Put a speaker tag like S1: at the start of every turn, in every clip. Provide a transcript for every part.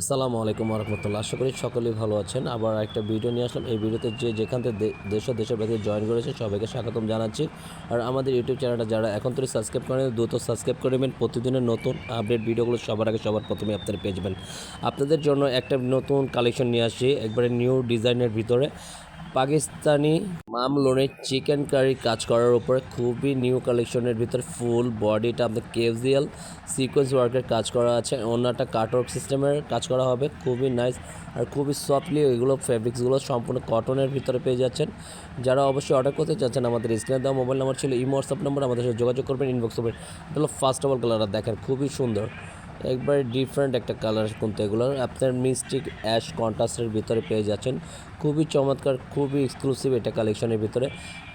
S1: আসসালামু আলাইকুম রহমতুল্লাহ আশা করি সকলেই ভালো আছেন। আবার একটা ভিডিও নিয়ে আসলাম। এই ভিডিওতে যে যেখান থেকে দেশ দেশের বাইরে জয়েন করেছে সবাইকে স্বাগতম জানাচ্ছি। আর আমাদের ইউটিউব চ্যানেলটা যারা এখন থেকে সাবস্ক্রাইব করেন, দ্রুত সাবস্ক্রাইব করে নেবেন। প্রতিদিনের নতুন আপডেট ভিডিওগুলো সবার আগে সবার প্রথমে আপনারা পেয়ে যাবেন। আপনাদের জন্য একটা নতুন কালেকশন নিয়ে আসছি। একবারে নিউ ডিজাইনের ভিতরে। পাকিস্তানি মাম লোনের চিকেন কারি কাজ করার উপরে খুবই নিউ কালেকশনের ভিতরে ফুল বডিটা আপনার কেজিএল সিকোয়েন্স ওয়ার্কের কাজ করা আছে। অন্যটা কাটওয়ার্ক সিস্টেমের কাজ করা হবে। খুবই নাইস আর খুবই সফটলি এগুলো ফেব্রিক্সগুলো সম্পূর্ণ কটনের ভিতরে পেয়ে যাচ্ছেন। যারা অবশ্যই অর্ডার করতে চাচ্ছেন, আমাদের স্ক্রিনে দেওয়া মোবাইল নাম্বার ছিল, ইমো, হোয়াটসঅ্যাপ নাম্বার আমাদের সাথে যোগাযোগ করবেন ইনবক্স করবেন। এটা ফার্স্ট অফ অল কালারটা দেখেন খুবই সুন্দর। একবারে ডিফারেন্ট একটা কালার কিন্তু এগুলো আপনার মিস্টিক অ্যাশ কন্ট্রাস্টের ভিতরে পেয়ে যাচ্ছেন। খুবই চমৎকার, খুবই এক্সক্লুসিভ এটা কালেকশনের ভিতরে।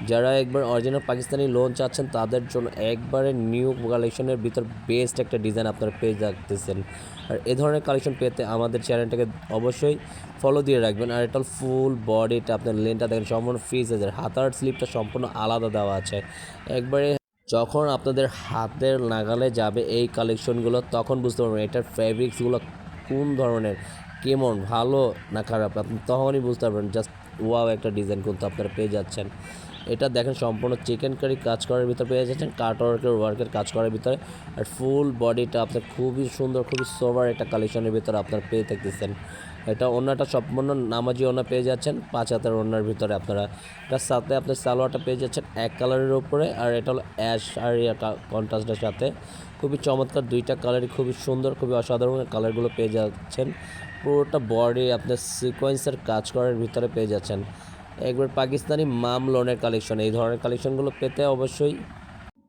S1: যারা একবার অরিজিনাল পাকিস্তানি লোন চাচ্ছেন, তাদের জন্য একবারে নিউ কালেকশনের ভিতর বেস্ট একটা ডিজাইন আপনারা পেয়ে যাচ্ছেন। আর এ ধরনের কালেকশন পেতে আমাদের চ্যানেলটাকে অবশ্যই ফলো দিয়ে রাখবেন। আর এটা ফুল বডিটা আপনার লেনটা দেখেন, সম্পূর্ণ ফ্রি সাইজের হাতার স্লিপটা সম্পূর্ণ আলাদা দেওয়া আছে। একবারে যখন আপনাদের হাতের নাগালে যাবে এই কালেকশনগুলো তখন বুঝতে পারবেন এটার ফ্যাব্রিক্সগুলো কোন ধরনের, কেমন, ভালো না খারাপ, আপনি তখনই বুঝতে পারবেন জাস্ট ওয়াও একটা ডিজাইন কিন্তু আপনারা পেয়ে যাচ্ছেন। এটা দেখেন সম্পূর্ণ চিকেন কারি কাজ করার ভিতরে পেয়ে যাচ্ছেন কাট ওয়ার্কের ওয়ার্কের কাজ করার ভিতরে আর ফুল বডিটা আপনার খুবই সুন্দর, খুবই সোভার একটা কালেকশনের ভিতরে আপনারা পেয়ে থাকতেছেন। এটা অন্যটা সম্পূর্ণ নামাজি ওনা পেয়ে যাচ্ছেন। পাঁচ হাতের ওনার ভিতরে আপনারা এটার সাথে আপনার সালোয়ারটা পেয়ে যাচ্ছেন এক কালারের উপরে, আর এটা হলো অ্যাশ আর কন্ট্রাস্টের সাথে। খুবই চমৎকার দুইটা কালারই খুবই সুন্দর, খুবই অসাধারণ কালারগুলো পেয়ে যাচ্ছেন। পুরোটা বডি আপনার সিকোয়েন্সের কাজ করার ভিতরে পেয়ে যাচ্ছেন। একবার পাকিস্তানি মাম লোনের কালেকশন, এই ধরনের কালেকশনগুলো পেতে অবশ্যই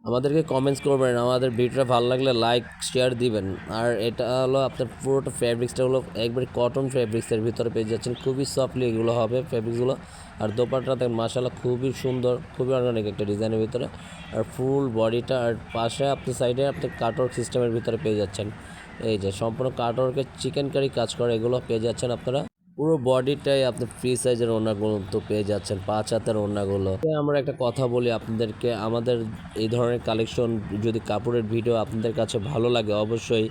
S1: আমাদেরকে কমেন্টস করবেন, আমাদের ভিডিওটা ভালো লাগলে লাইক শেয়ার দিবেন। আর এটা হলো আপনার পুরোটা ফ্যাব্রিক্সটা হলো একবারে কটন ফ্যাব্রিক্সের ভিতরে পেয়ে যাচ্ছেন। খুবই সফটলি এগুলো হবে ফ্যাব্রিক্সগুলো আর দোপাট্টা দেখেন মাসাল্লাহ খুবই সুন্দর, খুবই অর্গানিক একটা ডিজাইনের ভিতরে। আর ফুল বডিটা আর পাশে আপনি সাইডে আপনি কাটওয়ার্ক সিস্টেমের ভিতরে পেয়ে যাচ্ছেন। এই যে সম্পূর্ণ কাটওয়ার্কের চিকেন কারি কাজ করে, এগুলো পেয়ে যাচ্ছেন আপনারা। পুরো বডিটাই আপনি ফ্রি সাইজের ওড়নাগুলো তো পেয়ে যাচ্ছেন, পাঁচ হাতের ওড়নাগুলো তো আমরা একটা কথা বলি আপনাদেরকে, আমাদের এই ধরনের কালেকশন যদি কাপড়ের ভিডিও আপনাদের কাছে ভালো লাগে, অবশ্যই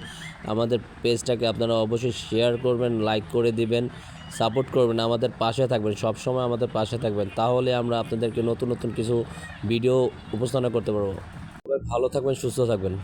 S1: আমাদের পেজটাকে আপনারা অবশ্যই শেয়ার করবেন লাইক করে দিবেন সাপোর্ট করবেন, আমাদের পাশে থাকবেন সব সময় আমাদের পাশে থাকবেন। তাহলে আমরা আপনাদেরকে নতুন নতুন কিছু ভিডিও উপস্থাপনা করতে পারব। ভালো থাকবেন, সুস্থ থাকবেন।